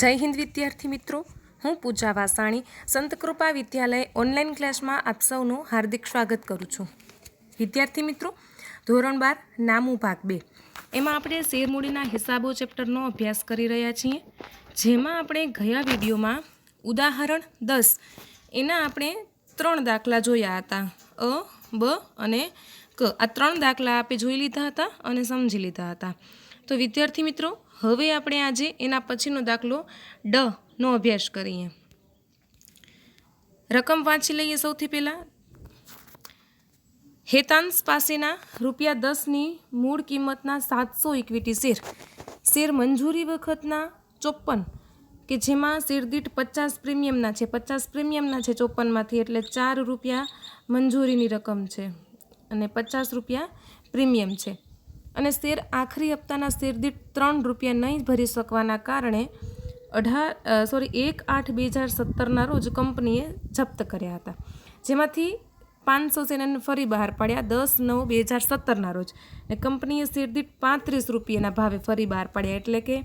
જય હિન્દ વિદ્યાર્થી મિત્રો. હું પૂજા વાસાણી સંતકૃપા વિદ્યાલય ઓનલાઈન ક્લાસમાં આપ સૌનું હાર્દિક સ્વાગત કરું છું. વિદ્યાર્થી મિત્રો, ધોરણ બાર, નામું ભાગ બે. એમાં આપણે શેરમૂડીના હિસાબો ચેપ્ટરનો અભ્યાસ કરી રહ્યા છીએ. જેમાં આપણે ગયા વિડીયોમાં ઉદાહરણ દસ, એના આપણે ત્રણ દાખલા જોયા હતા. અ, બ અને ક. આ ત્રણ દાખલા આપણે જોઈ લીધા હતા અને સમજી લીધા હતા. તો વિદ્યાર્થી મિત્રો હવે આપણે આજે એના પછીનો દાખલો ડ નો અભ્યાસ કરીએ. રકમ વાંચી લઈએ સૌથી પહેલાં. હેતાંશ પાસેના રૂપિયા દસની મૂળ કિંમતના સાતસો ઇક્વિટી શેર. શેર મંજૂરી વખતના ચોપન કે જેમાં શેરદીઠ પચાસ પ્રીમિયમના છે. પચાસ પ્રીમિયમના છે ચોપનમાંથી એટલે ચાર રૂપિયા મંજૂરીની રકમ છે અને પચાસ રૂપિયા પ્રીમિયમ છે. અને શેર આખરી હપ્તાના શેરદીઠ ત્રણ રૂપિયા નહીં ભરી શકવાના કારણે અઢાર સોરી એક આઠ બે હજાર સત્તરના રોજ કંપનીએ જપ્ત કર્યા હતા. જેમાંથી પાંચસો શેરને ફરી બહાર પાડ્યા દસ, નવ, બે હજાર સત્તરના રોજ. ને કંપનીએ શેરદીઠ પાંત્રીસ રૂપિયાના ભાવે ફરી બહાર પાડ્યા. એટલે કે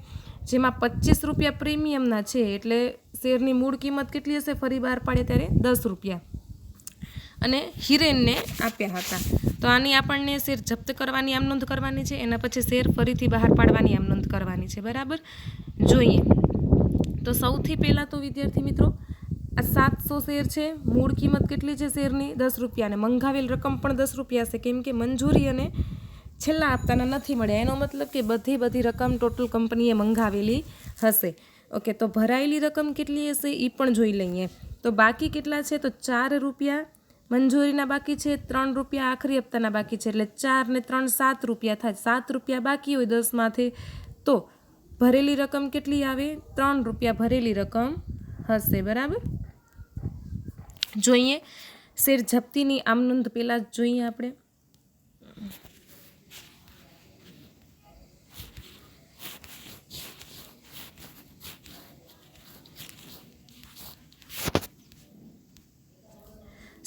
જેમાં પચીસ રૂપિયા પ્રીમિયમના છે, એટલે શેરની મૂળ કિંમત કેટલી હશે? ફરી બહાર પાડે ત્યારે દસ રૂપિયા. અને હિરેનને આપ્યા હતા. તો આની આપણને શેર જપ્ત કરવાની આમ નોંધ કરવાની છે, એના પછી શેર ફરીથી બહાર પાડવાની આમ નોંધ કરવાની છે. બરાબર? જોઈએ. તો સૌથી પહેલાં તો વિદ્યાર્થી મિત્રો, આ સાતસો શેર છે. મૂળ કિંમત કેટલી છે શેરની? દસ રૂપિયા. અને મંગાવેલ રકમ પણ દસ રૂપિયા છે. કેમ કે મંજૂરી અને છેલ્લા હપ્તાના નથી મળ્યા. એનો મતલબ કે બધી બધી રકમ ટોટલ કંપનીએ મંગાવેલી હશે. ઓકે, તો ભરાયેલી રકમ કેટલી હશે એ પણ જોઈ લઈએ. તો બાકી કેટલા છે? તો ચાર રૂપિયા મંજૂરીના બાકી છે, ત્રણ રૂપિયા આખરી હપ્તાના બાકી છે, એટલે ચાર ને ત્રણ સાત રૂપિયા થાય. સાત રૂપિયા બાકી હોય દસમાંથી, તો ભરેલી રકમ કેટલી આવે? ત્રણ રૂપિયા ભરેલી રકમ હશે, બરાબર? જોઈએ. શેર જપ્તીની આમ નોંધ પહેલાં જોઈએ આપણે.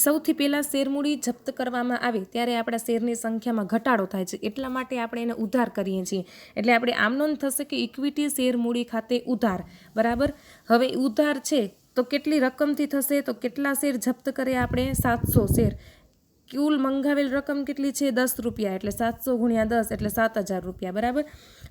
સૌથી પહેલાં શેરમૂડી જપ્ત કરવામાં આવે ત્યારે આપણા શેરની સંખ્યામાં ઘટાડો થાય છે. એટલા માટે આપણે એને ઉધાર કરીએ છીએ. એટલે આપણે આમ નોંધ થશે કે ઇક્વિટી શેરમૂડી ખાતે ઉધાર. બરાબર? હવે ઉધાર છે તો કેટલી રકમથી થશે? તો કેટલા શેર જપ્ત કર્યા આપણે? સાતસો શેર. કુલ મંગાવેલ રકમ કેટલી છે? દસ રૂપિયા, એટલે સાતસો ગુણ્યા દસ, એટલે સાત હજાર રૂપિયા, બરાબર?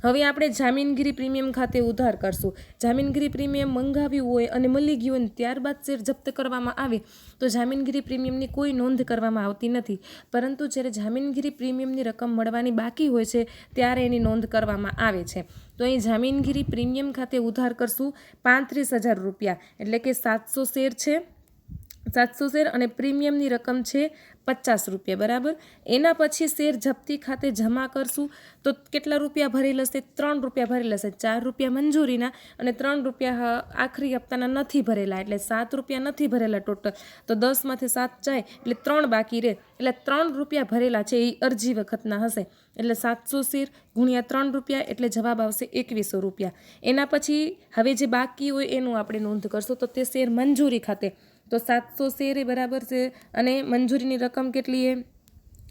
હવે આપણે જામીનગીરી પ્રીમિયમ ખાતે ઉધાર કરશું. જામીનગીરી પ્રીમિયમ મંગાવ્યું હોય અને મળી ગયું હોય ત્યારબાદ શેર જપ્ત કરવામાં આવે, તો જામીનગીરી પ્રીમિયમની કોઈ નોંધ કરવામાં આવતી નથી. પરંતુ જ્યારે જામીનગીરી પ્રીમિયમની રકમ મળવાની બાકી હોય છે, ત્યારે એની નોંધ કરવામાં આવે છે. તો અહીં જામીનગીરી પ્રીમિયમ ખાતે ઉધાર કરશું પાંત્રીસ હજાર રૂપિયા, એટલે કે સાતસો શેર છે. સાતસો શેર અને પ્રીમિયમની રકમ છે પચાસ રૂપિયા, બરાબર? એના પછી શેર જપ્તી ખાતે જમા કરશું તો કેટલા રૂપિયા ભરી હશે? ત્રણ રૂપિયા ભરી લશે ચાર રૂપિયા મંજૂરીના અને ત્રણ રૂપિયા આખરી હપ્તાના નથી ભરેલા, એટલે સાત રૂપિયા નથી ભરેલા ટોટલ. તો દસમાંથી સાત જાય, એટલે ત્રણ બાકી રહે. એટલે ત્રણ રૂપિયા ભરેલા છે, એ અરજી વખતના હશે. એટલે સાતસો શેર ગુણ્યા ત્રણ રૂપિયા, એટલે જવાબ આવશે એકવીસો રૂપિયા. એના પછી હવે જે બાકી હોય એનું આપણે નોંધ કરશું. તો તે શેર મંજૂરી ખાતે તો સાતસો શેર એ બરાબર છે. અને મંજૂરીની રકમ કેટલી એ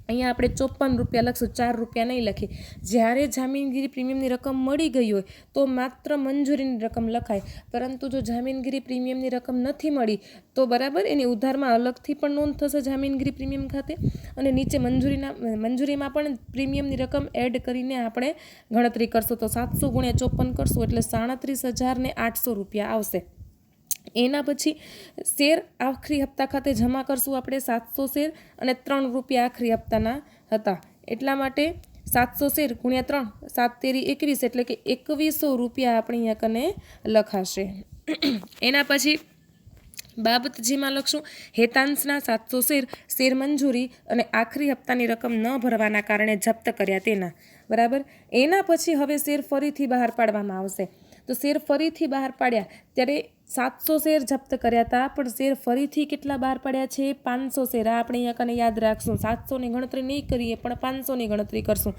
અહીંયા આપણે ચોપન રૂપિયા લખશું, ચાર રૂપિયા નહીં લખી. જ્યારે જામીનગીરી પ્રીમિયમની રકમ મળી ગઈ હોય તો માત્ર મંજૂરીની રકમ લખાય. પરંતુ જો જામીનગીરી પ્રીમિયમની રકમ નથી મળી, તો બરાબર એની ઉધારમાં અલગથી પણ નોંધ થશે જામીનગીરી પ્રીમિયમ ખાતે. અને નીચે મંજૂરીના, મંજૂરીમાં પણ પ્રીમિયમની રકમ એડ કરીને આપણે ગણતરી કરશું. તો સાતસો ગુણ્યા ચોપન કરશું એટલે સાડત્રીસ હજાર આઠસો રૂપિયા આવશે. એના પછી શેર આખરી હપ્તા ખાતે જમા કરશું આપણે સાતસો શેર અને ત્રણ રૂપિયા આખરી હપ્તાના હતા. એટલા માટે સાતસો શેર ગુણ્યા ત્રણ, સાત તેરી એકવીસ એટલે કે એકવીસો રૂપિયા આપણે અહીંયા કને લખાશે. એના પછી બાબત જેમાં લખશું, હેતાંશના સાતસો શેર શેર મંજૂરી અને આખરી હપ્તાની રકમ ન ભરવાના કારણે જપ્ત કર્યા તેના. બરાબર? એના પછી હવે શેર ફરીથી બહાર પાડવામાં આવશે. તો શેર ફરીથી બહાર પાડ્યા ત્યારે સાતસો શેર જપ્ત કર્યા હતા, પણ શેર ફરીથી કેટલા બહાર પડ્યા છે? પાંચસો શેર. આપણે અહીંયા કને યાદ રાખશું. સાતસોની ગણતરી નહીં કરીએ, પણ પાંચસોની ગણતરી કરશું.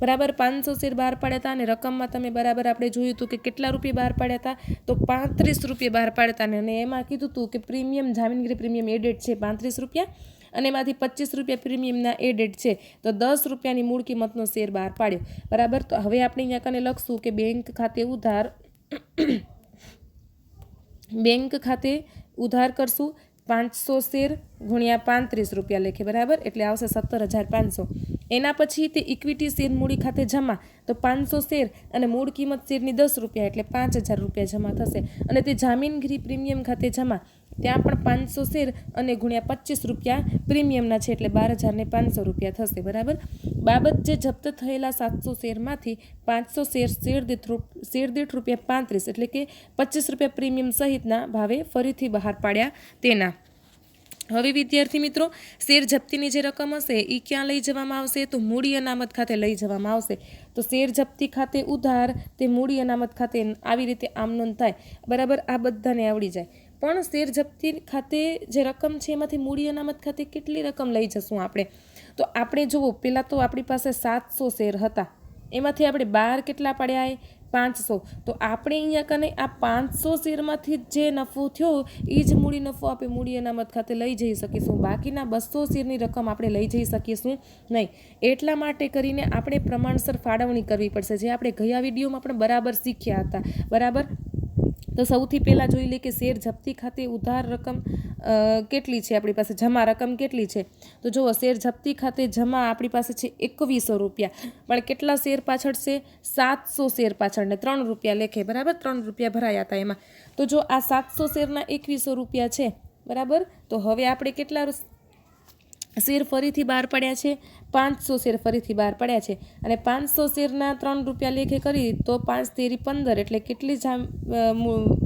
બરાબર, પાંચસો શેર બહાર પાડ્યા હતા અને રકમમાં તમે બરાબર આપણે જોયું હતું કે કેટલા રૂપિયા બહાર પાડ્યા હતા? તો પાંત્રીસ રૂપિયા બહાર પાડ્યા હતા. અને એમાં કીધું હતું કે પ્રીમિયમ, જામીનગીરી પ્રીમિયમ એડેડ છે પાંત્રીસ રૂપિયા, અને એમાંથી પચીસ રૂપિયા પ્રીમિયમના એડેડ છે. તો દસ રૂપિયાની મૂળ કિંમતનો શેર બહાર પાડ્યો. બરાબર, તો હવે આપણે અહીંયા કને લખશું કે બેંક ખાતે ઉધાર બેંક ખાતે ઉધાર કરશું. પાંચસો શેર ગુણ્યા પાંત્રીસ રૂપિયા લેખે બરાબર, એટલે આવશે સત્તર હજાર પાંચસો. એના પછી તે ઇક્વિટી શેર મૂડી ખાતે જમા, તો પાંચસો શેર અને મૂળ કિંમત શેરની દસ રૂપિયા, એટલે પાંચ હજાર રૂપિયા જમા થશે. અને તે જામીનગીરી પ્રીમિયમ ખાતે જમા ત્યાં પણ પાંચસો શેર અને ગુણ્યા પચીસ રૂપિયા પ્રીમિયમના છે એટલે બાર હજારને પાંચસો રૂપિયા થશે, બરાબર? બાબત જે જપ્ત થયેલા સાતસો શેરમાંથી પાંચસો શેર શેર દીઠ રૂપ, શેર દીઠ રૂપિયા પાંત્રીસ એટલે કે પચીસ રૂપિયા પ્રીમિયમ સહિતના ભાવે ફરીથી બહાર પાડ્યા તેના. હવે વિદ્યાર્થી મિત્રો, શેર જપ્તીની જે રકમ હશે એ ક્યાં લઈ જવામાં આવશે? તો મૂડી અનામત ખાતે લઈ જવામાં આવશે. તો શેર જપ્તી ખાતે ઉધાર, તે મૂડી અનામત ખાતે આવી રીતે આમ નોંધ થાય બરાબર? આ બધાને આવડી જાય. પણ શેર જપ્તી ખાતે જે રકમ છે એમાંથી મૂડી અનામત ખાતે કેટલી રકમ લઈ જશું આપણે? તો આપણે જુઓ, પહેલાં તો આપણી પાસે સાતસો શેર હતા. એમાંથી આપણે બાર કેટલા પડ્યા પાંચસો. તો આપણે અહીંયા કને આ પાંચસો શેરમાંથી જે નફો થયો, એ જ મૂડી નફો આપણે મૂડી અનામત ખાતે લઈ જઈ શકીશું. બાકીના બસો શેરની રકમ આપણે લઈ જઈ શકીશું નહીં. એટલા માટે કરીને આપણે પ્રમાણસર ફાળવણી કરવી પડશે. જે આપણે ગયા વિડીયોમાં પણ બરાબર શીખ્યા હતા. બરાબર? તો સૌથી પહેલાં જોઈ લઈએ કે શેર જપ્તી ખાતે ઉધાર રકમ કેટલી છે આપણી પાસે? જમા રકમ કેટલી છે? તો જુઓ, શેર જપ્તી ખાતે જમા આપણી પાસે છે એકવીસો રૂપિયા. પણ કેટલા શેર પાછળ છે? સાતસો શેર પાછળ ને ત્રણ રૂપિયા લેખે, બરાબર? ત્રણ રૂપિયા ભરાયા હતા એમાં. તો જો આ સાતસો શેરના એકવીસો રૂપિયા છે, બરાબર? તો હવે આપણે કેટલા શેર ફરીથી બહાર પડ્યા છે? પાંચસો શેર ફરીથી બહાર પડ્યા છે. અને પાંચસો શેરના ત્રણ રૂપિયા લેખે કરી તો પાંચ તેરી પંદર એટલે કેટલી જામ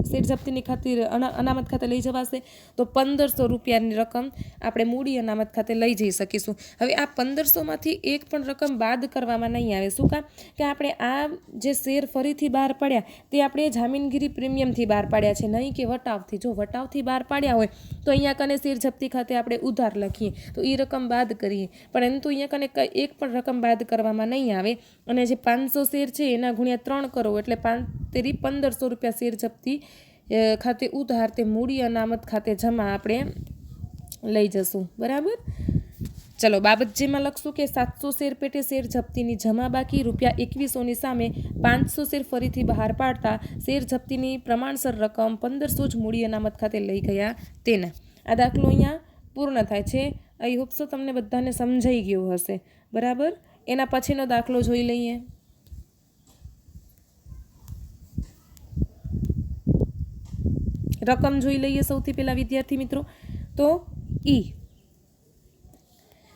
શેર જપ્તીની ખાતે અના- અનામત ખાતે લઈ જવાશે? તો પંદરસો રૂપિયાની રકમ આપણે મૂડી અનામત ખાતે લઈ જઈ શકીશું. હવે આ પંદરસોમાંથી એક પણ રકમ બાદ કરવામાં નહીં આવે. શું કામ? કે આપણે આ જે શેર ફરીથી બહાર પડ્યા, તે આપણે જામીનગીરી પ્રીમિયમથી બહાર પાડ્યા છે. નહીં કે વટાવથી. જો વટાવથી બહાર પાડ્યા હોય, તો અહીંયા કને શેર જપ્તી ખાતે આપણે ઉધાર લખીએ. તો એ રકમ બાદ કરીએ. પરંતુ અહીંયા કને કંઈ એક પણ રકમ બાદ કરવામાં નહીં આવે. અને જે પાંચસો શેર છે એના ગુણ્યા ત્રણ કરો એટલે પાંચ તેરી પંદરસો રૂપિયા શેર જપ્તી ખાતે ઉધાર તે મૂડી અનામત ખાતે જમા આપણે લઈ જશું. બરાબર? ચલો, બાબત જેમાં લખશું કે સાતસો શેર પેટે શેર જપ્તીની જમા બાકી, રૂપિયા એકવીસોની સામે પાંચસો શેર ફરીથી બહાર પાડતા શેર જપ્તીની પ્રમાણસર રકમ પંદરસો જ મૂડી અનામત ખાતે લઈ ગયા તેના. આ દાખલો અહીંયા પૂર્ણ થાય છે. આઈ હોપ સો તમને બધાને સમજાઈ ગયું હશે. બરાબર? એના પછીનો દાખલો જોઈ લઈએ. રકમ જોઈ લઈએ સૌથી પહેલાં વિદ્યાર્થી મિત્રો. તો ઈ.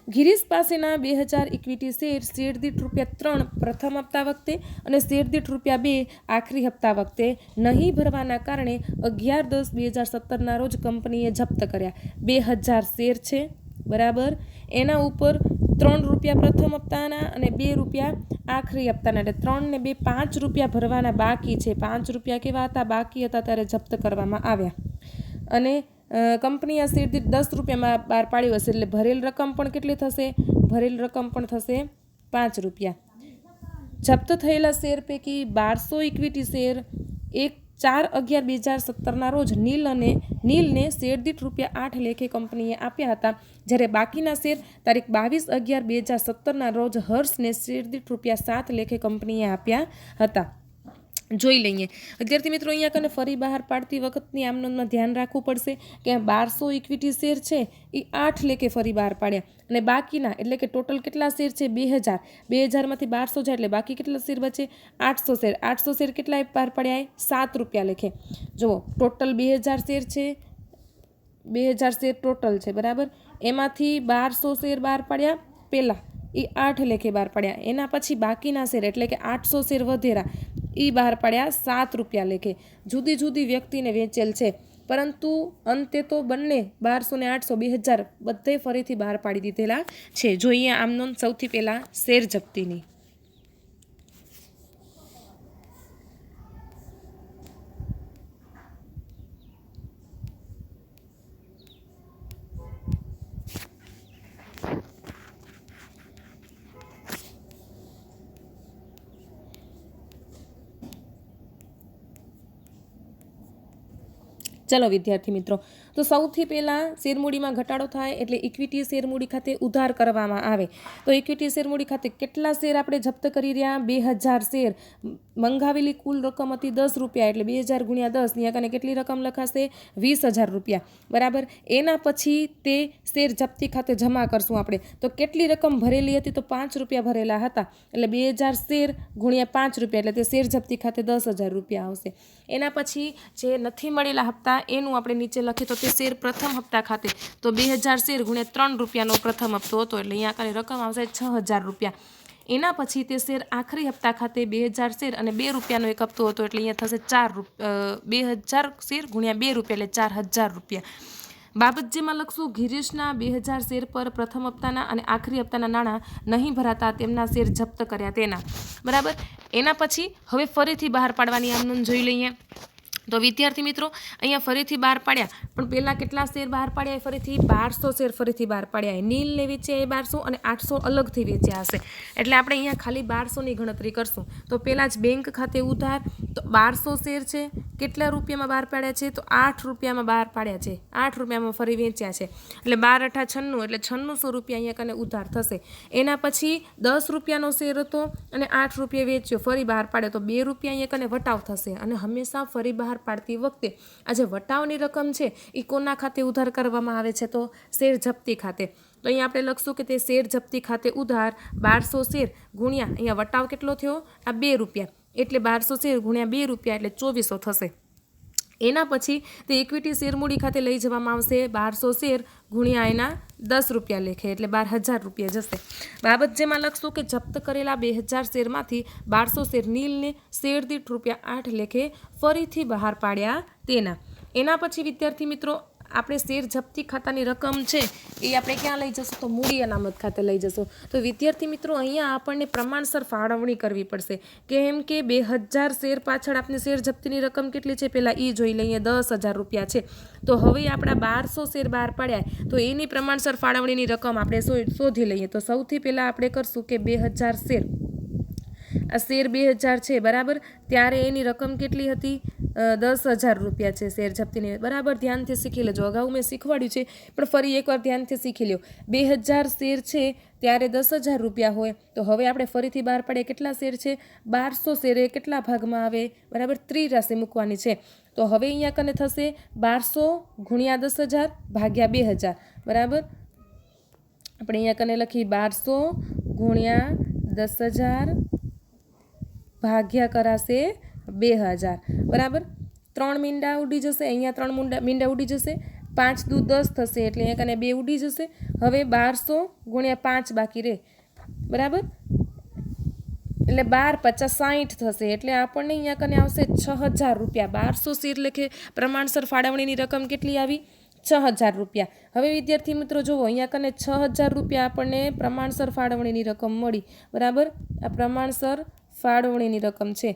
ગિરીશ પાસેના બે હજાર ઇક્વિટી શેર શેર દીઠ રૂપિયા ત્રણ પ્રથમ હપ્તા વખતે અને શેર દીઠ રૂપિયા બે આખરી હપ્તા વખતે નહીં ભરવાના કારણે અગિયાર દસ બે હજાર સત્તરના રોજ કંપનીએ જપ્ત કર્યા. બે હજાર શેર છે. બરાબર? એના ઉપર ત્રણ રૂપિયા પ્રથમ હપ્તાના અને બે રૂપિયા આખરી હપ્તાના. એટલે ત્રણ ને બે પાંચ રૂપિયા ભરવાના બાકી છે. પાંચ રૂપિયા કેવા હતા? બાકી હતા ત્યારે જપ્ત કરવામાં આવ્યા. અને કંપની આ દીઠ દસ રૂપિયામાં બહાર પાડ્યું હશે. એટલે ભરેલ રકમ પણ કેટલી થશે? ભરેલ રકમ પણ થશે પાંચ રૂપિયા. જપ્ત થયેલા શેર પૈકી બારસો ઇક્વિટી શેર, એક ચાર અગિયાર બે હજાર સત્તરના રોજ નીલ અને નીલને શેર દીઠ રૂપિયા આઠ લેખે કંપનીએ આપ્યા હતા. જ્યારે બાકીના શેર તારીખ બાવીસ અગિયાર બે હજાર સત્તરના રોજ હર્ષને શેર દીઠ રૂપિયા સાત લેખે કંપનીએ આપ્યા હતા. જોઈ લઈએ. વિદ્યાર્થી મિત્રો, અહીંયા કને ફરી બહાર પાડતી વખતની આમ નોંધમાં ધ્યાન રાખવું પડશે કે બારસો ઇક્વિટી શેર છે એ આઠ લેખે ફરી બહાર પાડ્યા. અને બાકીના, એટલે કે ટોટલ કેટલા શેર છે, બે હજાર. બે હજારમાંથી બારસો જાય એટલે બાકી કેટલા શેર બચે? આઠસો શેર. આઠસો શેર કેટલા બહાર પડ્યા એ? સાત રૂપિયા લેખે. જુઓ, ટોટલ બે હજાર શેર છે, બે હજાર શેર ટોટલ છે, બરાબર? એમાંથી બારસો શેર બહાર પાડ્યા પહેલાં એ આઠ લેખે બહાર પાડ્યા. એના પછી બાકીના શેર, એટલે કે આઠસો શેર વધેરા. એ બહાર પાડ્યા સાત રૂપિયા લેખે. જુદી જુદી વ્યક્તિને વેચેલ છે. પરંતુ અંતે તો બંને બારસો ને આઠસો બે હજાર બધે ફરીથી બહાર પાડી દીધેલા છે. જોઈએ આમનો સૌથી પહેલાં શેર જપ્તીની. ચલો વિદ્યાર્થી મિત્રો. તો સૌથી પહેલાં શેરમૂડીમાં ઘટાડો થાય એટલે ઇક્વિટી શેરમૂડી ખાતે ઉધાર કરવામાં આવે. તો ઇક્વિટી શેરમૂડી ખાતે કેટલા શેર આપણે જપ્ત કરી રહ્યા? બે હજાર શેર. મંગાવેલી કુલ રકમ હતી દસ રૂપિયા એટલે બે હજાર ગુણ્યા દસ. ત્યાં કને કેટલી રકમ લખાશે? વીસ હજાર રૂપિયા. બરાબર? એના પછી તે શેર જપ્તી ખાતે જમા કરશું આપણે. તો કેટલી રકમ ભરેલી હતી? તો પાંચ રૂપિયા ભરેલા હતા. એટલે બે હજાર શેર ગુણ્યા પાંચ રૂપિયા એટલે તે શેર જપ્તી ખાતે દસ હજાર રૂપિયા આવશે. એના પછી જે નથી મળેલા હપ્તા એનું આપણે નીચે લખીએ તો તે શેર પ્રથમ હપ્તા ખાતે તો બે હજાર શેર ગુણ્યા ત્રણ રૂપિયાનો પ્રથમ હપ્તો હતો એટલે અહીંયા કને રકમ આવશે છ હજાર રૂપિયા. એના પછી તે શેર આખરી હપ્તા ખાતે બે હજાર શેર અને બે રૂપિયાનો એક હપ્તો હતો એટલે અહીંયા થશે ચાર બે હજાર શેર ગુણ્યા બે રૂપિયા એટલે ચાર હજાર રૂપિયા. બાબત જેમાં લખશું, ગિરીશના બે હજાર શેર પર પ્રથમ હપ્તાના અને આખરી હપ્તાના નાણાં નહીં ભરાતા તેમના શેર જપ્ત કર્યા તેના. બરાબર? એના પછી હવે ફરીથી બહાર પાડવાની આમનું જોઈ લઈએ. તો વિદ્યાર્થી મિત્રો, અહીંયા ફરીથી બહાર પાડ્યા. પણ પહેલાં કેટલા શેર બહાર પાડ્યા ફરીથી? બારસો શેર ફરીથી બહાર પાડ્યા નીલને વેચ્યા એ બારસો અને આઠસો અલગથી વેચ્યા હશે. એટલે આપણે અહીંયા ખાલી બારસોની ગણતરી કરશું. તો પહેલાં જ બેંક ખાતે ઉધાર, તો બારસો શેર છે. કેટલા રૂપિયામાં બહાર પાડ્યા છે? તો આઠ રૂપિયામાં બહાર પાડ્યા છે. આઠ રૂપિયામાં ફરી વેચ્યા છે. એટલે બાર અઠા છન્નું, એટલે છન્નુંસો રૂપિયા અહીંયા કને ઉધાર થશે. એના પછી દસ રૂપિયાનો શેર હતો અને આઠ રૂપિયા વેચ્યો, ફરી બહાર પાડ્યો. તો બે રૂપિયા અહીંયા કને વટાવ થશે અને હંમેશા ફરી બહાર પાડતી વખતે આ જે વટાવની રકમ છે એ કોના ખાતે ઉધાર કરવામાં આવે છે? તો શેર જપ્તી ખાતે. તો અહીંયા આપણે લખશું કે તે શેર જપ્તી ખાતે ઉધાર બારસો શેર ગુણ્યા, અહીંયા વટાવ કેટલો થયો? આ બે રૂપિયા. એટલે બારસો શેર ગુણ્યા બે રૂપિયા એટલે ચોવીસો થશે. એના પછી તે ઇક્વિટી શેરમૂડી ખાતે લઈ જવામાં આવશે. બારસો શેર ગુણ્યા એના દસ રૂપિયા લેખે, એટલે બાર હજાર રૂપિયા જશે. બાબત જેમાં લખશું કે જપ્ત કરેલા બે હજાર શેરમાંથી બારસો શેર નીલને શેર દીઠ રૂપિયા આઠ લેખે ફરીથી બહાર પાડ્યા તેના. એના પછી વિદ્યાર્થી મિત્રો આપણે શેર જપ્તી ખાતાની રકમ છે, એ આપણે ક્યાં લઈ જશું? તો મૂડી અનામત ખાતે લઈ જશું. તો વિદ્યાર્થી મિત્રો, અહીંયા આપણને પ્રમાણસર ફાળવણી કરવી પડશે. કેમ કે બે હજાર શેર પાછળ આપણે શેર જપ્તીની રકમ કેટલી છે? પહેલાં એ જોઈ લઈએ, દસ હજાર રૂપિયા છે. તો હવે આપણા બારસો શેર બહાર પાડ્યા, તો એની પ્રમાણસર ફાળવણીની રકમ આપણે શોધી લઈએ. તો સૌથી પહેલાં આપણે કરશું કે બે હજાર શેર. આ શેર બે હજાર છે, બરાબર? ત્યારે એની રકમ કેટલી હતી? દસ હજાર રૂપિયા છે શેર જપ્તીની. બરાબર? ધ્યાનથી શીખી લેજો. અગાઉ મેં શીખવાડ્યું છે, પણ ફરી એકવાર ધ્યાનથી શીખી લ્યો. બે હજાર શેર છે, ત્યારે દસ હજાર રૂપિયા હોય. તો હવે આપણે ફરીથી બહાર પડે કેટલા શેર છે? બારસો શેર કેટલા ભાગમાં આવે? બરાબર? ત્રિરાશિ મૂકવાની છે. તો હવે અહીંયા કને થશે? બારસો ગુણ્યા દસ હજાર ભાગ્યા બે હજાર. બરાબર? આપણે અહીંયા કને લખી બારસો ગુણ્યા દસ હજાર ભાગ્યા કરાશે બે હજાર. બરાબર? ત્રણ મીંડા ઉડી જશે, અહીંયા ત્રણ મુંડા, મીંડા ઉડી જશે. પાંચ દુ દસ થશે એટલે અહીંયા કને બે ઉડી જશે. હવે બારસો ગુણ્યા પાંચ બાકી રહે. બરાબર? એટલે બાર પચાસ સાઠ થશે એટલે આપણને અહીંયા કને આવશે છ હજાર રૂપિયા. બારસો શેર લેખે પ્રમાણસર ફાળવણીની રકમ કેટલી આવી? છ હજાર રૂપિયા. હવે વિદ્યાર્થી મિત્રો જુઓ, અહીંયા કને છ હજાર રૂપિયા આપણને પ્રમાણસર ફાળવણીની રકમ મળી. બરાબર? આ પ્રમાણસર ફાળવણીની રકમ છે.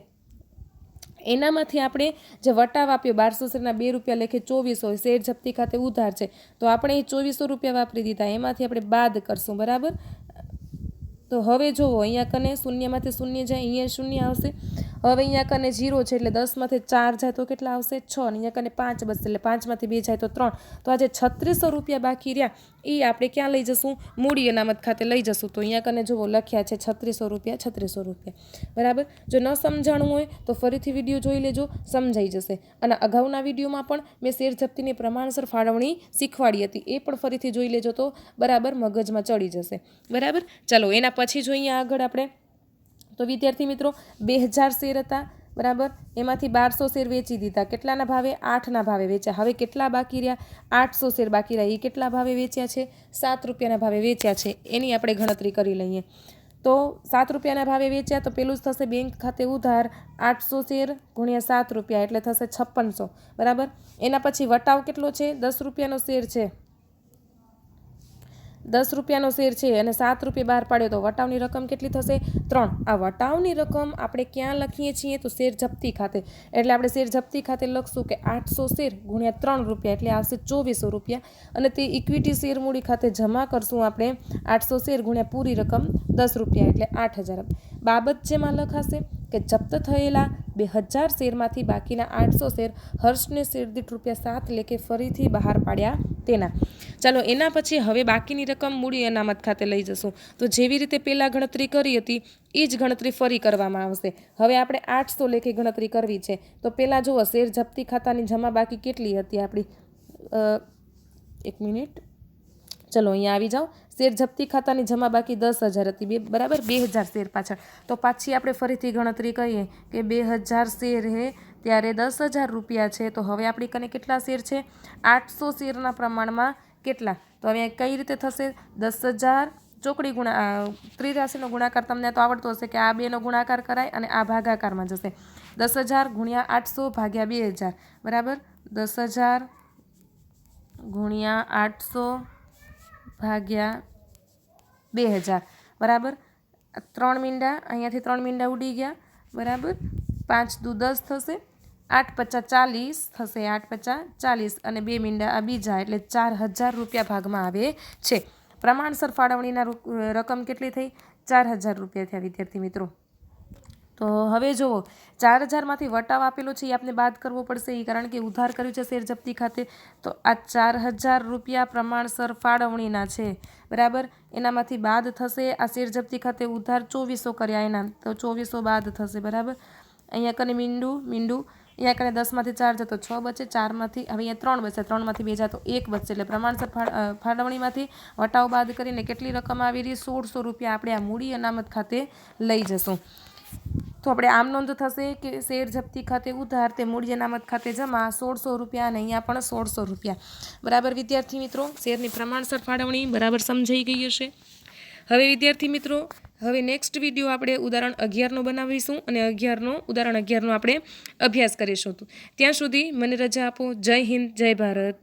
એનામાંથી આપણે જે વટાવ આપ્યો, બારસો શેરના બે રૂપિયા લેખે ચોવીસો શેર જપ્તી ખાતે ઉધાર છે. તો આપણે એ ચોવીસો રૂપિયા વાપરી દીધા, એમાંથી આપણે બાદ કરશું, બરાબર? તો હવે જુઓ અહીંયા કને શૂન્યમાંથી શૂન્ય જાય, અહીંયા શૂન્ય આવશે. હવે અહીંયા કને જીરો છે એટલે દસમાંથી ચાર જાય તો કેટલા આવશે? છ. અને અહીંયા કને પાંચ બસ એટલે પાંચમાંથી બે જાય તો ત્રણ. તો આજે છત્રીસો રૂપિયા બાકી રહ્યા. એ આપણે ક્યાં લઈ જશું? મૂડી અનામત ખાતે લઈ જશું. તો અહીંયા કને જુઓ, લખ્યા છે છત્રીસો રૂપિયા છત્રીસો રૂપિયા. બરાબર? જો ન સમજાણું હોય તો ફરીથી વીડિયો જોઈ લેજો, સમજાઈ જશે. અને અગાઉના વિડીયોમાં પણ મેં શેર જપ્તીની પ્રમાણસર ફાળવણી શીખવાડી હતી. એ પણ ફરીથી જોઈ લેજો તો બરાબર મગજમાં ચડી જશે. બરાબર? ચલો, એના પછી જોઈએ આગળ આપણે. તો વિદ્યાર્થી મિત્રો બે હજાર શેર હતા, બરાબર? એમાંથી બારસો શેર વેચી દીધા. કેટલાના ભાવે? આઠના ભાવે વેચ્યા. હવે કેટલા બાકી રહ્યા? આઠસો શેર બાકી રહ્યા. એ કેટલા ભાવે વેચ્યા છે? સાત રૂપિયાના ભાવે વેચ્યા છે. એની આપણે ગણતરી કરી લઈએ. તો સાત રૂપિયાના ભાવે વેચ્યા તો પેલું જ થશે બેંક ખાતે ઉધાર, આઠસો શેર ગુણ્યા સાત રૂપિયા, એટલે થશે છપ્પનસો. બરાબર? એના પછી વટાવ કેટલો છે? દસ રૂપિયાનો શેર છે. દસ રૂપિયાનો શેર છે અને સાત રૂપિયા બહાર પાડ્યો તો વટાવની રકમ કેટલી થશે? ત્રણ. આ વટાવની રકમ આપણે ક્યાં લખીએ છીએ? તો શેર જપ્તી ખાતે. એટલે આપણે શેર જપ્તી ખાતે લખશું કે આઠસો શેર ગુણ્યા ત્રણ રૂપિયા એટલે આવશે ચોવીસો રૂપિયા. અને તે ઇક્વિટી શેર મૂડી ખાતે જમા કરશું આપણે આઠસો શેર ગુણ્યા પૂરી રકમ દસ રૂપિયા એટલે આઠ હજાર. બાબત જેમાં લખાશે કે જપ્ત થયેલા બે હજાર શેરમાંથી બાકીના આઠસો શેર હર્ષને શેર દીઠ રૂપિયા સાત લેખે ફરીથી બહાર પાડ્યા તેના. ચાલો, એના પછી હવે બાકીની રકમ મૂડી અનામત ખાતે લઈ જશું. તો જેવી રીતે પહેલાં ગણતરી કરી હતી, એ જ ગણતરી ફરી કરવામાં આવશે. હવે આપણે આઠસો લેખે ગણતરી કરવી છે. તો પહેલાં જુઓ, શેર જપ્તી ખાતાની જમા બાકી કેટલી હતી આપણી? એક મિનિટ. ચલો, અહીંયા આવી જાઓ. શેર જપ્તી ખાતાની જમા બાકી દસ હજાર હતી. બે, બરાબર? બે હજાર શેર પાછળ. તો પાછી આપણે ફરીથી ગણતરી કરીએ કે બે હજાર શેર હે ત્યારે દસ હજાર રૂપિયા છે. તો હવે આપણી કને કેટલા શેર છે? આઠસો શેરના પ્રમાણમાં કેટલા? તો હવે કઈ રીતે થશે? દસ હજાર ચોકડી ગુણા ત્રિરાશીનો ગુણાકાર તમને તો આવડતો હશે કે આ બેનો ગુણાકાર કરાય અને આ ભાગાકારમાં જશે. દસ હજાર ગુણ્યા આઠસો ભાગ્યા બે હજાર. બરાબર? દસ હજાર ગુણ્યા આઠસો ભાગ્યા બે હજાર. બરાબર? ત્રણ મીંડા, અહીંયાથી ત્રણ મીંડા ઉડી ગયા. બરાબર? પાંચ દુ દસ થશે. આઠ પચાસ ચાલીસ થશે આઠ પચાસ ચાલીસ અને બે મીંડા આ બીજા એટલે ચાર હજાર રૂપિયા ભાગમાં આવે છે. પ્રમાણસર ફાળવણીના રકમ કેટલી થઈ? ચાર હજાર રૂપિયા થયા વિદ્યાર્થી મિત્રો. તો હવે જુઓ, ચાર હજારમાંથી વટાવ આપેલો છે, એ આપણે બાદ કરવો પડશે એ કારણ કે ઉધાર કર્યું છે શેર જપ્તી ખાતે. તો આ ચાર હજાર રૂપિયા પ્રમાણસર ફાળવણીના છે, બરાબર? એનામાંથી બાદ થશે આ શેર જપ્તી ખાતે ઉધાર ચોવીસો કર્યા એના, તો ચોવીસો બાદ થશે, બરાબર? અહીંયા કને મીંડું મીંડું અહીંયા કને દસમાંથી ચાર જતો, છ બચે ચારમાંથી, હવે અહીંયા ત્રણ બચે ત્રણમાંથી બે જતો, એક બચશે એટલે પ્રમાણસર ફાળ- ફાળવણીમાંથી વટાવ બાદ કરીને કેટલી રકમ આવી રહી? સોળસો રૂપિયા આપણે આ મૂડી અનામત ખાતે લઈ જશું. તો આપણે આમ નોંધ થશે કે શેર જપ્તી ખાતે ઉધાર તે મૂડી અનામત ખાતે જમા, સોળસો રૂપિયા અને અહીંયા પણ સોળસો રૂપિયા. બરાબર વિદ્યાર્થી મિત્રો, શેરની પ્રમાણસર ફાળવણી બરાબર સમજાઈ ગઈ હશે. હવે વિદ્યાર્થી મિત્રો, હવે નેક્સ્ટ વીડિયો આપણે ઉદાહરણ અગિયારનો બનાવીશું અને અગિયારનો, ઉદાહરણ અગિયારનો આપણે અભ્યાસ કરીશું. ત્યાં સુધી મને રજા આપો. જય હિન્દ, જય ભારત.